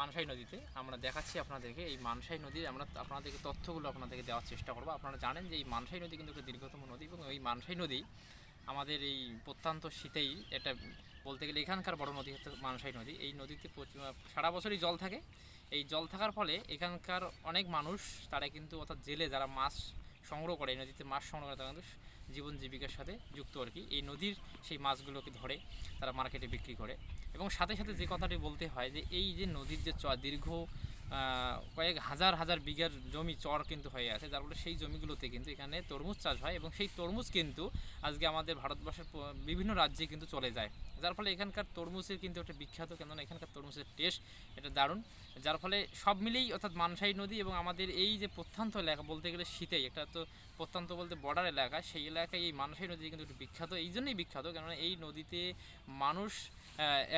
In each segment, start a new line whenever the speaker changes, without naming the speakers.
মানসাই নদীতে। আমরা দেখাচ্ছি আপনাদেরকে এই মানসাই নদীর, আমরা আপনাদেরকে তথ্যগুলো আপনাদেরকে দেওয়ার চেষ্টা করব। আপনারা জানেন যে এই মানসাই নদী কিন্তু একটা দীর্ঘতম নদী এবং এই মানসাই নদী আমাদের এই প্রত্যন্ত শীতেই এটা বলতে গেলে এখানকার বড় নদী হচ্ছে মানসাই নদী। এই নদীতে সারা বছরই জল থাকে। এই জল থাকার ফলে এখানকার অনেক মানুষ, তারা কিন্তু অর্থাৎ জেলে, যারা মাছ সংগ্রহ করে এই নদীতে মাছ সংগ্রহ করে, তারা জীবন জীবিকার সাথে যুক্ত আর কি। এই নদীর সেই মাছগুলোকে ধরে তারা মার্কেটে বিক্রি করে। এবং সাথে সাথে যে কথাটি বলতে হয় যে, এই যে নদীর যে দীর্ঘ কয়েক হাজার হাজার বিঘার জমি চর কিন্তু হয়ে আছে, যার ফলে সেই জমিগুলোতে কিন্তু এখানে তরমুজ চাষ হয় এবং সেই তরমুজ কিন্তু আজকে আমাদের ভারতবর্ষের বিভিন্ন রাজ্যে কিন্তু চলে যায়। যার ফলে এখানকার তরমুজের কিন্তু একটা বিখ্যাত, কেননা এখানকার তরমুজের টেস্ট এটা দারুণ। যার ফলে সব মিলেই অর্থাৎ মানসাই নদী এবং আমাদের এই যে প্রত্যন্ত এলাকা বলতে গেলে শীতেই একটা তো প্রত্যন্ত বলতে বর্ডার এলাকা, সেই এলাকায় এই মানসাই নদী কিন্তু একটু বিখ্যাত। এই জন্যই বিখ্যাত, কেননা এই নদীতে মানুষ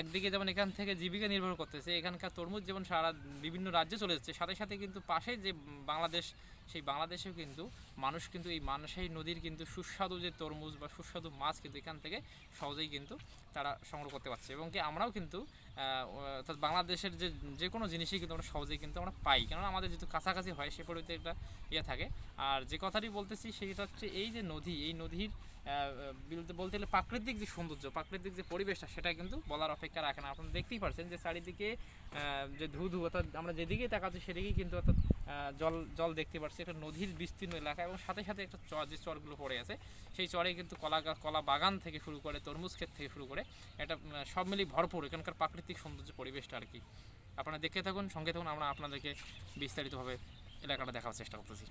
একদিকে যেমন এখান থেকে জীবিকা নির্ভর করতেছে, এখানকার তরমুজ যেমন সারা বিভিন্ন রাজ্যে চলে যাচ্ছে। সাথে সাথে কিন্তু পাশে যে বাংলাদেশ সেই বাংলাদেশেও কিন্তু মানুষ কিন্তু এই মানসাই নদীর কিন্তু সুস্বাদু যে তরমুজ বা সুস্বাদু মাছ কিন্তু এখান থেকে সহজেই কিন্তু তারা সংগ্রহ করতে পারছে এবং কি আমরাও কিন্তু অর্থাৎ বাংলাদেশের যে যে কোনো জিনিসই কিন্তু আমরা সহজেই কিন্তু আমরা পাই। কেননা আমাদের যেহেতু কাছাকাছি হয়, সে পরিবর্তে একটা ইয়ে থাকে। আর যে কথাটি বলতেছি সেটা হচ্ছে এই যে নদী, এই নদীর বলতে গেলে প্রাকৃতিক যে সৌন্দর্য, প্রাকৃতিক যে পরিবেশটা, সেটা কিন্তু বলার অপেক্ষা রাখে না। আপনারা দেখতেই পারছেন যে চারিদিকে যে ধু ধু অর্থাৎ আমরা যেদিকেই তাকাচ্ছি সেদিকেই কিন্তু অর্থাৎ জল জল দেখতে পাচ্ছি একটা নদীর বিস্তীর্ণ এলাকা এবং সাথে সাথে একটা চর যে চরগুলো পড়ে আছে, সেই চরে কিন্তু কলা কলা বাগান থেকে শুরু করে, তরমুজ ক্ষেত থেকে শুরু করে, এটা সব মিলিয়ে ভরপুর এখানকার প্রাকৃতিক সৌন্দর্য পরিবেশটা আর কি। আপনারা দেখতে থাকুন, সঙ্গে থাকুন, আমরা আপনাদেরকে বিস্তারিতভাবে এলাকাটা দেখার চেষ্টা করতেছি।